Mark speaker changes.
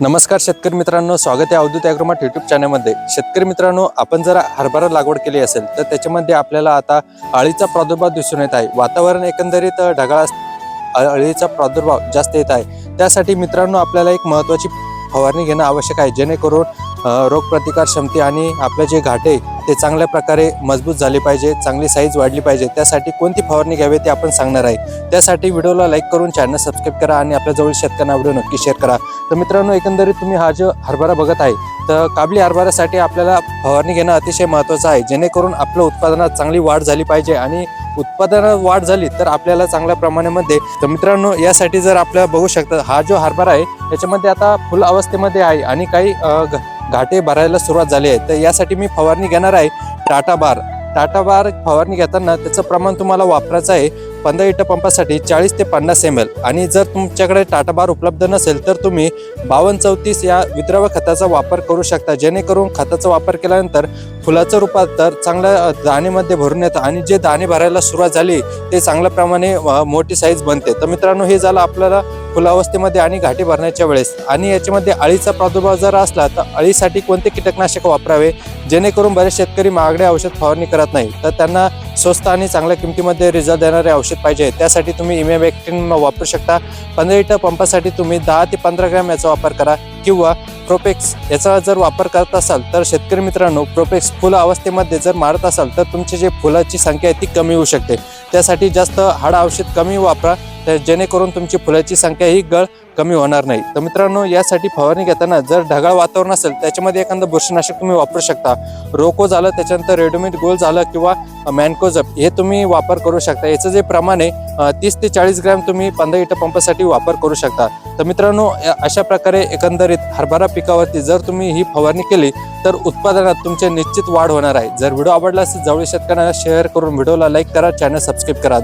Speaker 1: नमस्कार शेतकरी मित्रांनो स्वागत आहे अवधूत ॲग्रोमार्ट युट्यूब चॅनलमध्ये. शेतकरी मित्रांनो आपण जर हरभरा लागवड केली असेल तर त्याच्यामध्ये आपल्याला आता अळीचा प्रादुर्भाव दिसून येत आहे. वातावरण एकंदरीत ढगाळ अळीचा प्रादुर्भाव जास्त येत आहे. त्यासाठी मित्रांनो आपल्याला एक महत्त्वाची फवारणी घेणं आवश्यक आहे. जेणेकरून रोगप्रतिकार क्षमते आणि आपले जे घाटे ते चांगल्या प्रकारे मजबूत झाले पाहिजे चांगली साईज वाढली पाहिजे त्यासाठी कोणती फवारणी घ्यावी ते आपण सांगणार आहे. त्यासाठी व्हिडिओला लाईक करून चॅनल सबस्क्राईब करा आणि आपल्याजवळ शेतकऱ्यांना व्हिडिओ नक्की शेअर करा. तर मित्रांनो एकंदरीत तुम्ही हा जो हरभरा बघत आहे तर काबली हरभऱ्यासाठी आपल्याला फवारणी घेणं अतिशय महत्त्वाचं आहे. जेणेकरून आपलं उत्पादनात चांगली वाढ झाली पाहिजे आणि उत्पादनात वाढ झाली तर आपल्याला चांगल्या प्रमाणामध्ये तर मित्रांनो यासाठी जर आपल्याला बघू शकता हा जो हरभरा आहे याच्यामध्ये आता फुल अवस्थेमध्ये आहे आणि काही घ- घाटे भरायला सुरुवात झाली आहे. तर यासाठी मी फवारणी घेणार आहे टाटा बार. टाटा बार फवारणी घेताना त्याचं प्रमाण तुम्हाला वापरायचं आहे. पंधरा लिटर पंपासाठी चाळीस ते पन्नास एम एल आणि जर तुमच्याकडे टाटा बार उपलब्ध नसेल तर तुम्ही बावन्न चौतीस या विद्रव खताचा वापर करू शकता. जेणेकरून खताचा वापर केल्यानंतर फुलाचं रूपांतर चांगल्या दाणेमध्ये भरून येतं आणि जे दाणे भरायला सुरुवात झाली ते चांगल्या प्रमाणे मोठी साईज बनते. तर मित्रांनो हे झालं आपल्याला फुलावस्थेमध्ये आणि घाटी भरण्याच्या वेळेस. आणि याच्यामध्ये अळीचा प्रादुर्भाव जर असला तर अळीसाठी कोणते कीटकनाशक वापरावे? जेणेकरून बरेच शेतकरी महागडे औषध फवारणी करत नाही. तर त्यांना स्वस्त आणि चांगल्या किमतीमध्ये रिझल्ट देणारे औषध पाहिजे. त्यासाठी तुम्ही इमेबॅक्टिन वापरू शकता. पंधरा लिटर पंपासाठी तुम्ही दहा ते पंधरा ग्रॅम याचा वापर करा किंवा प्रोपेक्स याचा जर वापर करत असाल तर शेतकरी मित्रांनो प्रोपेक्स फुल अवस्थेमध्ये जर मारत असाल तर तुमची जे फुलाची संख्या आहे ती कमी होऊ शकते. त्यासाठी जास्त हाड औषध कमी वापरा तर जेणेकरून तुमची फुलाची संख्या ही गळ कमी होणार नाही. तर मित्रांनो यासाठी फवारणी घेताना जर ढगाळ वातावरण असेल त्याच्यामध्ये एखादं बुरशीनाशक तुम्ही वापरू शकता. रोको झालं त्याच्यानंतर रेडोमिट गोल झालं किंवा मॅनकोजप हे तुम्ही वापर करू शकता. याचं जे प्रमाण आहे तीस ते चाळीस ग्रॅम तुम्ही पंधरा लिटर पंपासाठी वापर करू शकता. तर मित्रांनो अशा प्रकारे एकंदरीत हरभरा पिकावरती जर तुम्ही ही फवारणी केली तर उत्पादनात तुमचे निश्चित वाढ होणार आहे. जर व्हिडिओ आवडला असेल जवळ शेतकऱ्यांना शेअर करून व्हिडिओला लाईक करा चॅनल सबस्क्राईब करा.